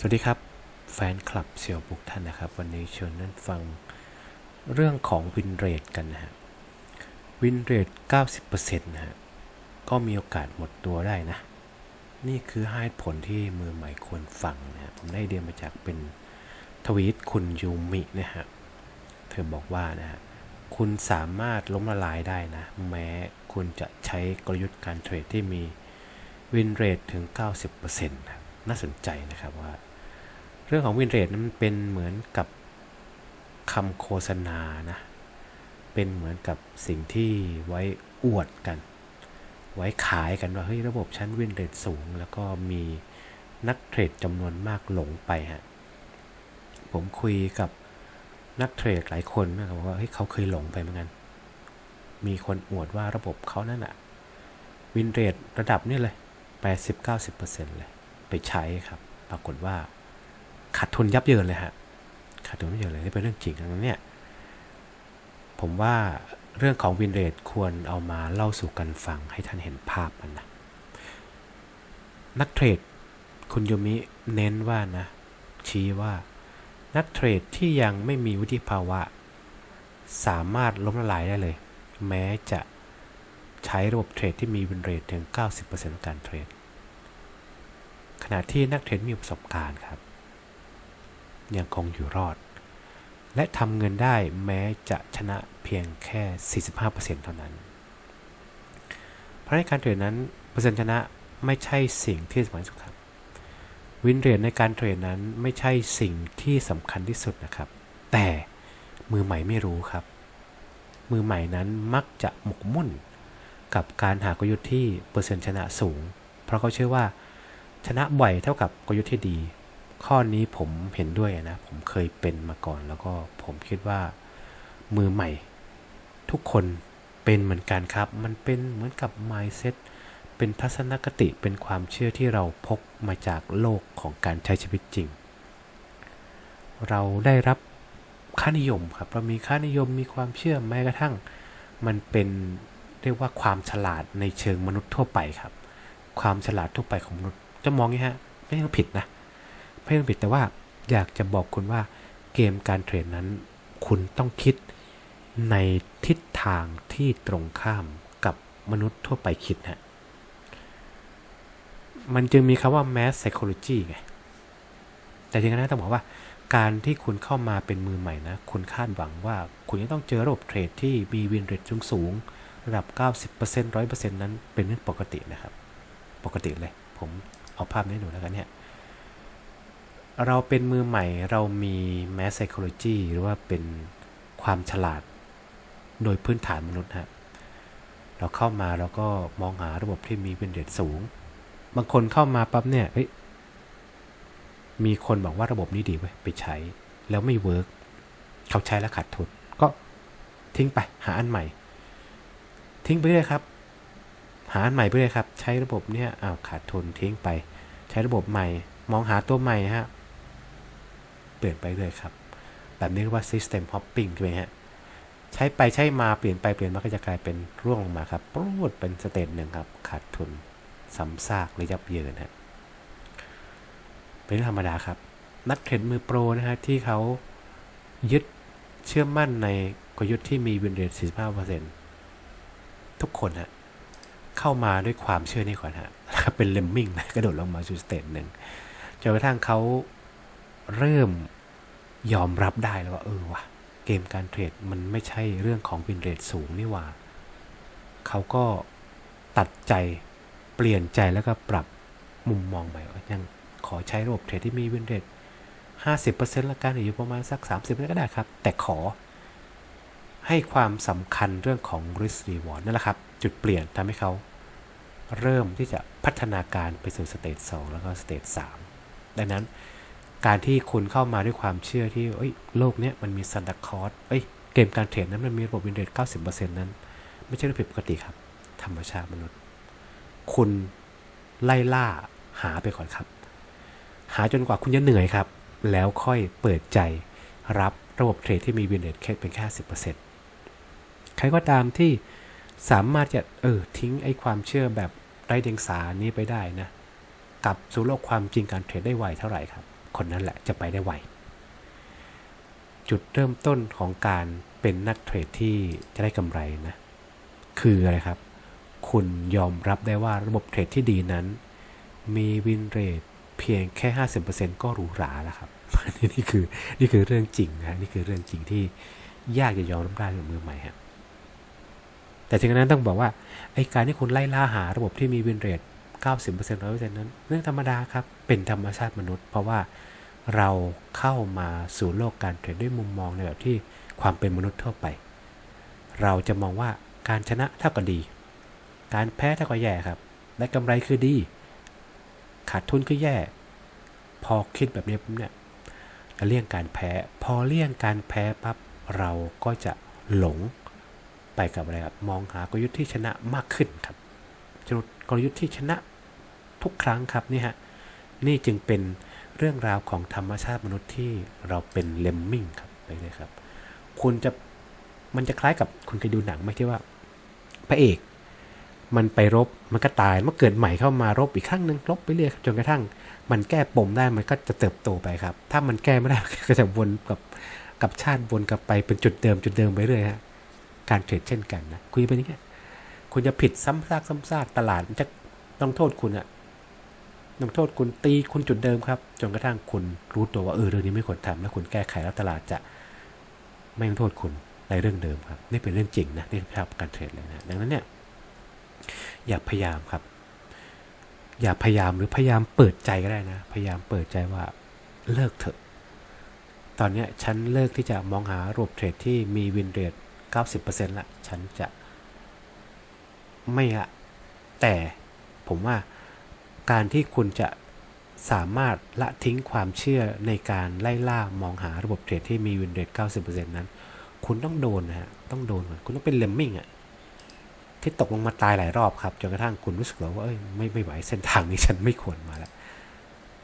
สวัสดีครับ แฟนคลับเสี่ยวบุกท่านนะครับ วันนี้เชิญนั่นฟังเรื่องของวินเรทกันนะฮะวินเรท90%นะฮะก็มีโอกาสหมดตัวได้นะ นี่คือให้ผลที่มือใหม่ควรฟังนะฮะผมได้เดียมาจากเป็นทวีตคุณยูมินะฮะเธอบอกว่านะฮะคุณสามารถล้มละลายได้นะ แม้คุณจะใช้กลยุทธ์การเทรดที่มีวินเรทถึง 90%นะน่าสนใจนะครับว่า เรื่องของวินเรทนั้นมันเป็นเหมือนกับคำโฆษณานะ เป็นเหมือนกับสิ่งที่ไว้อวดกัน ไว้ขายกันว่าเฮ้ยระบบชั้นวินเรทสูง แล้วก็มีนักเทรดจำนวนมากหลงไปฮะ ผมคุยกับนักเทรดหลายคนนะครับว่าเฮ้ยเขาเคยหลงไปเหมือนกัน มีคนอวดว่าระบบเขานั่นอะวินเรทระดับนี้เลย 80-90%เลย ไปใช้ครับ ปรากฏว่า ขาดทุนยับเยินเลยฮะขาดทุนยับเยินเลยนี่เป็นเรื่องจริงดังนั้นเนี่ยผมว่าเรื่องของวินเรทควรเอามาเล่าสู่กันฟังให้ท่านเห็นภาพมันนะนักเทรดคุณโยมิเน้นว่านะ ชี้ว่านักเทรดที่ยังไม่มีวุฒิภาวะ สามารถล้มละลายได้เลย แม้จะใช้ระบบเทรดที่มีวินเรทถึง 90%ของการเทรดขณะที่นักเทรดมีประสบการณ์ครับ ยังคงอยู่รอด และทำเงินได้แม้จะชนะเพียงแค่ 45%เท่านั้น เพราะในการเทรดนั้นเปอร์เซ็นต์ชนะไม่ใช่สิ่งที่สำคัญที่สุดครับ วินเรทในการเทรดนั้นไม่ใช่สิ่งที่สำคัญที่สุดนะครับ แต่มือใหม่ไม่รู้ครับ มือใหม่นั้นมักจะหมกมุ่นกับการหากลยุทธ์ที่เปอร์เซ็นต์ชนะสูง เพราะเขาเชื่อว่าชนะบ่อยเท่ากับกลยุทธ์ที่ดี ข้อนี้ผมเห็นด้วยนะ ผมเคยเป็นมาก่อน แล้วก็ผมคิดว่ามือใหม่ ทุกคนเป็นเหมือนกันครับ มันเป็นเหมือนกับ mindset เป็นทัศนคติเป็นความเชื่อที่เราพกมาจากโลกของการใช้ชีวิตจริง เราได้รับค่านิยมครับเรามีค่านิยมมีความเชื่อแม้กระทั่ง มันเป็นเรียกว่าความฉลาดในเชิงมนุษย์ทั่วไปครับ ความฉลาดทั่วไปของมนุษย์จะมองงี้ฮะไม่ใช่ผิดนะ ไม่ใช่ผิดแต่ว่าอยากจะบอกคุณว่าเกมการเทรดนั้น คุณต้องคิดในทิศทางที่ตรงข้ามกับมนุษย์ทั่วไปคิดฮะมันจึงมีคำว่า mass psychology ไง แต่จริงๆนะต้องบอกว่า การที่คุณเข้ามาเป็นมือใหม่นะ คุณคาดหวังว่าคุณจะต้องเจอระบบเทรดที่มีวินเรทสูงๆระดับ 90% 100%นั้นเป็นเรื่องปกตินะครับ ปกติเลย ผมเอาภาพนี้ให้ดูแล้วกันเนี่ย เราเป็นมือใหม่เรามี mass psychology หรือว่าเป็นความฉลาดโดยพื้นฐานมนุษย์ฮะเราเข้ามาเราก็มองหาระบบที่มีวินเรทสูง บางคนเข้ามาปั๊บเนี่ยเฮ้ยมีคนบอกว่าระบบนี้ดีเว้ยไปใช้ แล้วไม่เวิร์กเขาใช้แล้วขาดทุนก็ทิ้งไปหาอันใหม่ ทิ้งไปเรื่อยครับ หาอันใหม่ไปเรื่อยครับ ใช้ระบบเนี่ยอ้าวขาดทุนทิ้งไป ใช้ระบบใหม่ มองหาตัวใหม่ฮะ เปลี่ยนไปเรื่อยครับ แบบนี้เรียกว่า system hopping ใช่ไหมฮะ ใช้ไปใช้มาเปลี่ยนไปเปลี่ยนมาก็จะกลายเป็นร่วงลงมาครับปรูดเป็นสเตจหนึ่งครับ ขาดทุนซ้ำซากและยับเยินฮะ เป็นธรรมดาครับ นักเทรดมือโปรนะฮะที่เขายึดเชื่อมั่นในกลยุทธ์ที่มีวินเรท45%ทุกคนฮะเข้ามาด้วยความเชื่อนี่ก่อนฮะ เป็นเลมมิงนะกระโดดลงมาสู่สเตจหนึ่งจนกระทั่งเขา เริ่มยอมรับได้แล้วว่า เออว่ะเกมการเทรดมันไม่ใช่เรื่องของวินเรทสูงนี่หว่า เขาก็ตัดใจเปลี่ยนใจแล้วก็ปรับมุมมองใหม่ว่ายังขอใช้ระบบเทรดที่มีวินเรท50%ละกันหรืออยู่ประมาณสัก 30%ก็ได้ครับ แต่ขอให้ความสำคัญเรื่องของ risk reward นั่นแหละครับ จุดเปลี่ยนทำให้เขาเริ่มที่จะพัฒนาการไปสู่สเตจ2แล้วก็สเตจ3ดังนั้น การที่คุณเข้ามาด้วยความเชื่อที่เอ้ยโลกเนี้ยมันมีซันตาคอร์สเอ้ยเกมการเทรดนั้นมันมีระบบวินเดอรท90%นั้น ไม่ใช่เรื่องผิดปกติครับ ธรรมชาติมนุษย์ คุณไล่ล่าหาไปก่อนครับ หาจนกว่าคุณจะเหนื่อยครับ แล้วค่อยเปิดใจรับระบบเทรดที่มีวินเรทแค่เป็นแค่10%ใครก็ตามที่สามารถจะเออทิ้งไอ้ความเชื่อแบบไร้เดียงสานี้ไปได้นะกลับสู่โลกความจริงการเทรดได้ไวเท่าไหร่ครับ คนนั้นแหละจะไปได้ไว จุดเริ่มต้นของการเป็นนักเทรดที่จะได้กำไรนะ คืออะไรครับ คุณยอมรับได้ว่าระบบเทรดที่ดีนั้น มีวินเรทเพียงแค่ 50%ก็หรูหราแล้วครับนี่คือนี่คือเรื่องจริงนะนี่คือเรื่องจริงที่ยากจะยอมรับได้กับมือใหม่ครับแต่ถึงนั้นต้องบอกว่าไอการที่คุณไล่ล่าหาระบบที่มีวินเรท 90% 100%นั้นเรื่องธรรมดาครับ เป็นธรรมชาติมนุษย์ เพราะว่าเราเข้ามาสู่โลกการเทรดด้วยมุมมองในแบบที่ความเป็นมนุษย์ทั่วไป เราจะมองว่าการชนะเท่ากับดี การแพ้เท่ากับแย่ครับได้กำไรคือดี ขาดทุนคือแย่ พอคิดแบบนี้ปุ๊บเนี่ยจะเลี่ยงการแพ้ พอเลี่ยงการแพ้ปั๊บเราก็จะหลงไปกับอะไรครับ มองหากลยุทธ์ที่ชนะมากขึ้นครับจุด กลยุทธ์ที่ชนะทุกครั้งครับนี่ฮะนี่จึงเป็นเรื่องราวของธรรมชาติมนุษย์ที่เราเป็นเลมมิงครับไปเลยครับ คุณจะมันจะคล้ายกับคุณเคยดูหนังไหมที่ว่า พระเอก มันไปรบมันก็ตายมันเกิดใหม่เข้ามารบอีกครั้งหนึ่งรบไปเรื่อยจนกระทั่ง มันแก้ปมได้มันก็จะเติบโตไปครับ ถ้ามันแก้ไม่ได้มันก็จะวนกับกับชาติวนกลับไปเป็นจุดเดิมจุดเดิมไปเรื่อยฮะการเทรดเช่นกันนะคุยเป็นอย่างนี้ คุณจะผิดซ้ำซากซ้ำซากตลาดจะต้องโทษคุณอะต้องโทษคุณตีคุณจุดเดิมครับ จนกระทั่งคุณรู้ตัวว่าเออเรื่องนี้ไม่ควรทำแล้วคุณแก้ไขแล้วตลาดจะไม่ต้องโทษคุณในเรื่องเดิมครับนี่เป็นเรื่องจริงนะนี่ภาพการเทรดเลยนะดังนั้นเนี่ยอย่าพยายามครับ อย่าพยายามหรือพยายามเปิดใจก็ได้นะ พยายามเปิดใจว่าเลิกเถอะ ตอนนี้ฉันเลิกที่จะมองหาระบบเทรดที่มีวินเรท90%ละฉันจะ ไม่ละแต่ผมว่าการที่คุณจะสามารถละทิ้งความเชื่อในการไล่ล่ามองหาระบบเทรดที่มีวินเรท90%นั้น คุณต้องโดนนะฮะ ต้องโดนก่อนคุณต้องเป็นเลมมิ่งอะที่ตกลงมาตายหลายรอบครับ จนกระทั่งคุณรู้สึกแล้วว่าเอ้ยไม่ไม่ไหวเส้นทางนี้ฉันไม่ควรมาแล้ว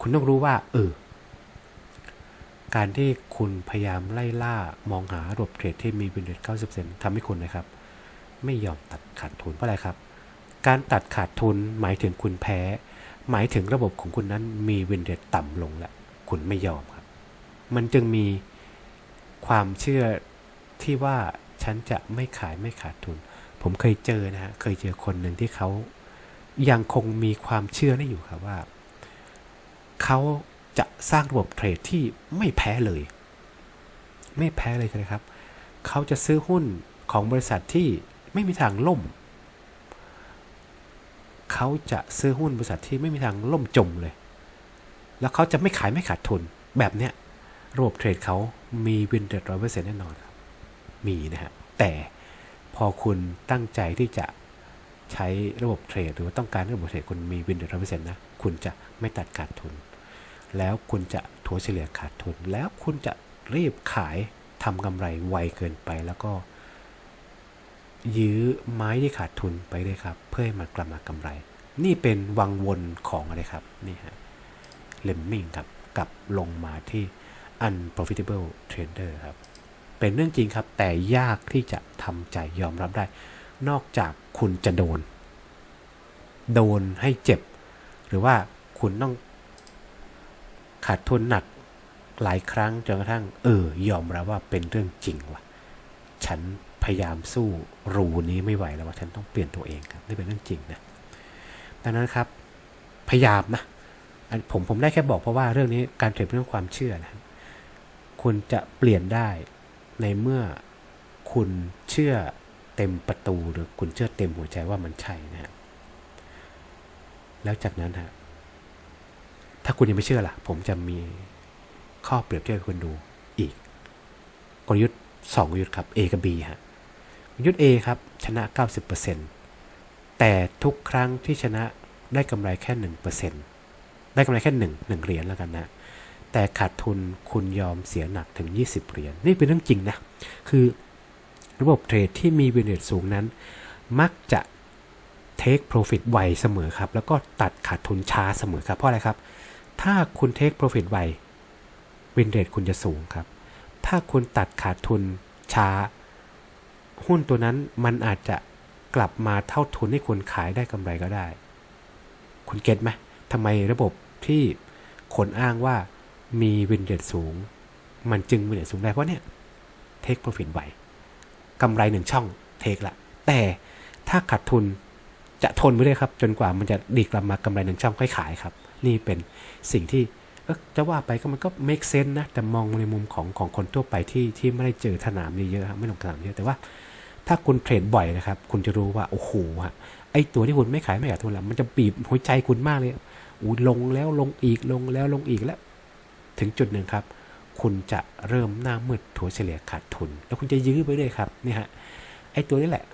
คุณต้องรู้ว่า เออ การที่คุณพยายามไล่ล่ามองหาระบบเทรดที่มีวินเรท90%ทำให้คุณนะครับ ไม่ยอมตัดขาดทุนเพราะอะไรครับ การตัดขาดทุนหมายถึงคุณแพ้ หมายถึงระบบของคุณนั้นมีวินเรทต่ำลงแล้วคุณไม่ยอมครับ มันจึงมีความเชื่อที่ว่าฉันจะไม่ขายไม่ขาดทุน ผมเคยเจอนะฮะเคยเจอคนหนึ่งที่เขายังคงมีความเชื่อนี่อยู่ครับว่า เขาจะสร้างระบบเทรดที่ไม่แพ้เลย ไม่แพ้เลยเลยครับ เขาจะซื้อหุ้นของบริษัทที่ ไม่มีทางล่ม เขาจะซื้อหุ้นบริษัทที่ไม่มีทางล่มจมเลย แล้วเขาจะไม่ขายไม่ขาดทุนแบบเนี้ยระบบเทรดเขามีวินเดอร์ร้อยเปอร์เซ็นต์แน่นอนครับ มีนะฮะ แต่พอคุณตั้งใจที่จะใช้ระบบเทรดหรือว่าต้องการระบบเทรดคุณมีวินเดอร์ร้อยเปอร์เซ็นต์นะ คุณจะไม่ตัดขาดทุน แล้วคุณจะถัวเฉลี่ยขาดทุน แล้วคุณจะรีบขายทำกำไรไวเกินไปแล้วก็ ยื้อไม้ที่ขาดทุนไปเลยครับ เพื่อให้มันกลับมากำไร นี่เป็นวังวนของอะไรครับนี่ฮะเลมมิงครับกลับลงมาที่ unprofitable trader ครับ เป็นเรื่องจริงครับ แต่ยากที่จะทำใจยอมรับได้ นอกจากคุณจะโดน โดนให้เจ็บ หรือว่าคุณต้องขาดทุนหนักหลายครั้งจนกระทั่ง เออ ยอมรับว่าเป็นเรื่องจริงว่ะ ฉัน พยายามสู้รูนี้ไม่ไหวแล้วว่าฉันต้องเปลี่ยนตัวเองครับนี่เป็นเรื่องจริงนะดังนั้นครับพยายามนะนผมผมได้แค่บอกเพราะว่าเรื่องนี้การเทรดเป็นเรื่องความเชื่อนะคุณจะเปลี่ยนได้ในเมื่อคุณเชื่อเต็มประตูหรือคุณเชื่อเต็มหัวใจว่ามันใช่นะฮะแล้วจากนั้นฮะถ้าคุณยังไม่เชื่อล่ะ ผมจะมีข้อเปรียบเทียบให้คุณดูอีกกลยุทธ์สองกลยุทธ์ครับ A กับ B ฮะ ยุทธ์ A ครับชนะ 90%แต่ทุกครั้งที่ชนะได้กำไรแค่ 1%ได้กำไรแค่ 1 1เหรียญแล้วกันนะ แต่ขาดทุนคุณยอมเสียหนักถึง 20 เหรียญนี่เป็นเรื่องจริงนะ คือระบบเทรดที่มีวินเรทสูงนั้น มักจะเทคโปรฟิตไวเสมอครับ แล้วก็ตัดขาดทุนช้าเสมอครับ เพราะอะไรครับ ถ้าคุณเทคโปรฟิตไววินเรทคุณจะสูงครับ ถ้าคุณตัดขาดทุนช้า หุ้นตัวนั้นมันอาจจะกลับมาเท่าทุนให้คุณขายได้กำไรก็ได้ คุณเก็ตไหมทำไมระบบที่คนอ้างว่ามีวินเรทสูง มันจึงวินเรทสูงได้เพราะเนี่ยเทคโปรฟิตไหวกำไรหนึ่งช่องเทคละ แต่ถ้าขาดทุนจะทนไม่ได้ครับ จนกว่ามันจะดีกลับมากำไรหนึ่งช่องค่อยขายครับ นี่เป็นสิ่งที่จะว่าไปก็มันก็ make sense นะ แต่มองในมุมของของคนทั่วไปที่ที่ไม่ได้เจอสนามเยอะๆครับไม่ลงสนามเยอะแต่ว่า ถ้าคุณเทรดบ่อยนะครับ คุณจะรู้ว่า โอ้โหฮะไอตัวที่คุณไม่ขายไม่ขาดทุนแล้วมันจะบีบหัวใจคุณมากเลยอู้ลงแล้วลงอีกลงแล้วลงอีกแล้ว ถึงจุดหนึ่งครับ คุณจะเริ่มหน้ามืดถัวเฉลี่ยขาดทุน แล้วคุณจะยื้อไปเรื่อยครับนี่ฮะไอตัวนี้แหละ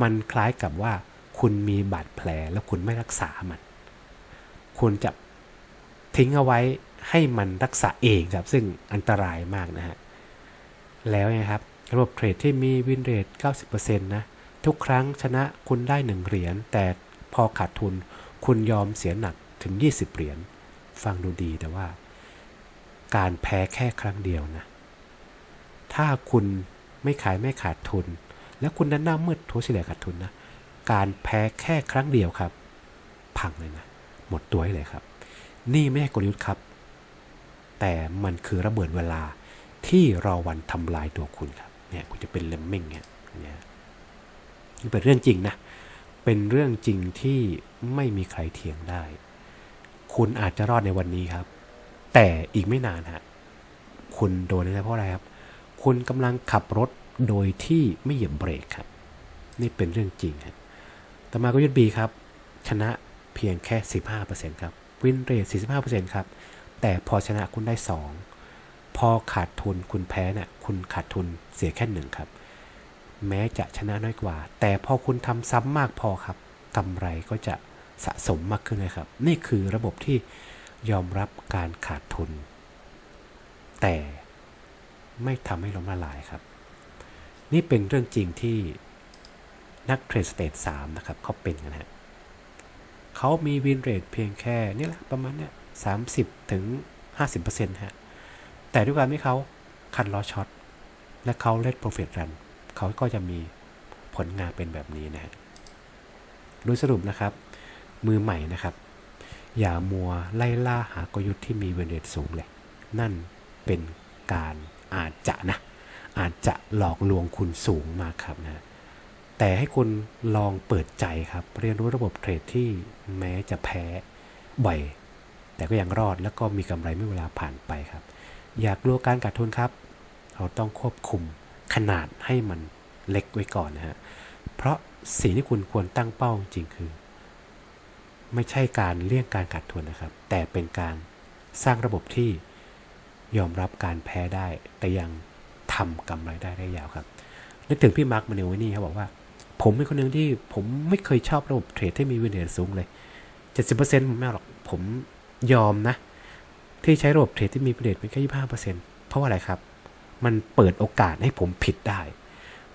มันคล้ายกับว่า คุณมีบาดแผลแล้วคุณไม่รักษามัน คุณจะทิ้งเอาไว้ให้มันรักษาเองครับ ซึ่งอันตรายมากนะฮะแล้วนะครับ ระบบเทรดที่มีวินเรท90%นะ ทุกครั้งชนะคุณได้ 1 เหรียญ แต่พอขาดทุนคุณยอมเสียหนักถึง 20 เหรียญ ฟังดูดีแต่ว่า การแพ้แค่ครั้งเดียวนะ ถ้าคุณไม่ขายไม่ขาดทุน แล้วคุณนั้นหน้ามืดทัวเฉลี่ยขาดทุนนะ การแพ้แค่ครั้งเดียวครับ พังเลยนะ หมดตัวให้เลยครับ นี่ไม่ใช่กลยุทธ์ครับ แต่มันคือระเบิดเวลาที่รอวันทำลายตัวคุณครับ เนี่ยคุณจะเป็นเลมมิงเนี่ยเนี่ยนี่เป็นเรื่องจริงนะ เป็นเรื่องจริงที่ไม่มีใครเถียงได้ คุณอาจจะรอดในวันนี้ครับ แต่อีกไม่นานฮะ คุณโดนนะเพราะอะไรครับ คุณกำลังขับรถโดยที่ไม่เหยียบเบรกครับ นี่เป็นเรื่องจริงครับต่อมาก็ยุดบีครับ ชนะเพียงแค่ 15%ครับ วินเรท45%ครับ แต่พอชนะคุณได้ 2 พอขาดทุนคุณแพ้เนี่ยคุณขาดทุนเสียแค่หนึ่งครับ แม้จะชนะน้อยกว่า แต่พอคุณทำซ้ำมากพอครับกำไรก็จะสะสมมากขึ้นเลยครับ นี่คือระบบที่ยอมรับการขาดทุน แต่ไม่ทำให้ล้มละลายครับ นี่เป็นเรื่องจริงที่นักเทรดสเตทสามนะครับเขาเป็นกันฮะเขามีวินเรทเพียงแค่นี่แหละประมาณเนี้ยสามสิบถึงห้าสิบเปอร์เซ็นต์ฮะ แต่ด้วยการที่เขาคันล้อช็อตและเขาเล่นโปรฟิตรันเขาก็จะมีผลงานเป็นแบบนี้นะฮะโดยสรุปนะครับ มือใหม่นะครับ อย่ามัวไล่ล่าหากลยุทธ์ที่มีเวเรทสูงเลย นั่นเป็นการอาจจะนะ อาจจะหลอกลวงคุณสูงมากครับนะ แต่ให้คุณลองเปิดใจครับ เรียนรู้ระบบเทรดที่แม้จะแพ้บ่อย แต่ก็ยังรอดแล้วก็มีกำไรไม่เวลาผ่านไปครับ อยากรู้การขาดทุนครับ เราต้องควบคุมขนาดให้มันเล็กไว้ก่อนนะฮะ เพราะสิ่งที่คุณควรตั้งเป้าจริงคือ ไม่ใช่การเลี่ยงการขาดทุนนะครับ แต่เป็นการสร้างระบบที่ยอมรับการแพ้ได้ แต่ยังทำกำไรได้ได้ยาวครับ นึกถึงพี่มาร์คมาเนลไว้นี่เขาบอกว่า ผมเป็นคนหนึ่งที่ผมไม่เคยชอบระบบเทรดที่มีวินเทจสูงเลย 70%ผมไม่หรอกผมยอมนะ ที่ใช้ระบบเทรดที่มีวินเทจเป็นแค่25%เพราะว่าอะไรครับ มันเปิดโอกาสให้ผมผิดได้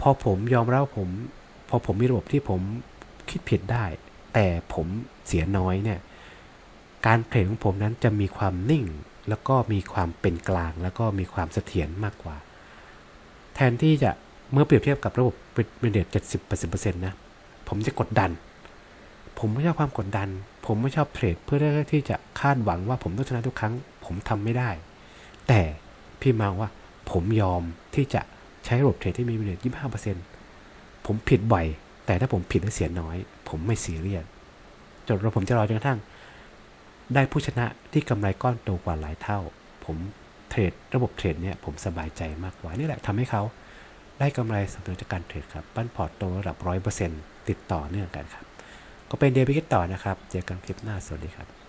พอผมยอมรับผม พอผมมีระบบที่ผมคิดผิดได้ แต่ผมเสียน้อยเนี่ย การเทรดของผมนั้นจะมีความนิ่ง แล้วก็มีความเป็นกลาง แล้วก็มีความเสถียรมากกว่า แทนที่จะเมื่อเปรียบเทียบกับระบบเป็นเดทเจ็ดสิบแปดสิบเปอร์เซ็นต์นะ ผมจะกดดัน ผมไม่ชอบความกดดัน ผมไม่ชอบเทรดเพื่อที่จะคาดหวังว่าผมต้องชนะทุกครั้ง ผมทำไม่ได้ แต่พี่มาว่าผมยอมที่จะใช้ระบบเทรดที่มีเดทยี่ห้าเปอร์เซ็นต์ผมผิดบ่อย แต่ถ้าผมผิดและเสียน้อย ผมไม่ซีเรียสจนเราผมจะรอจนกระทั่ง ได้ผู้ชนะที่กำไรก้อนโตกว่าหลายเท่า ผมเทรดระบบเทรดเนี่ยผมสบายใจมากกว่านี่แหละทำให้เขาได้กำไรสำเร็จจากการเทรดครับ ปั้นพอร์ตโตระดับร้อยเปอร์เซ็นต์ติดต่อเนื่องกันครับ ก็เป็นเดบิวต์ต่อนะครับ เจอกันคลิปหน้า สวัสดีครับ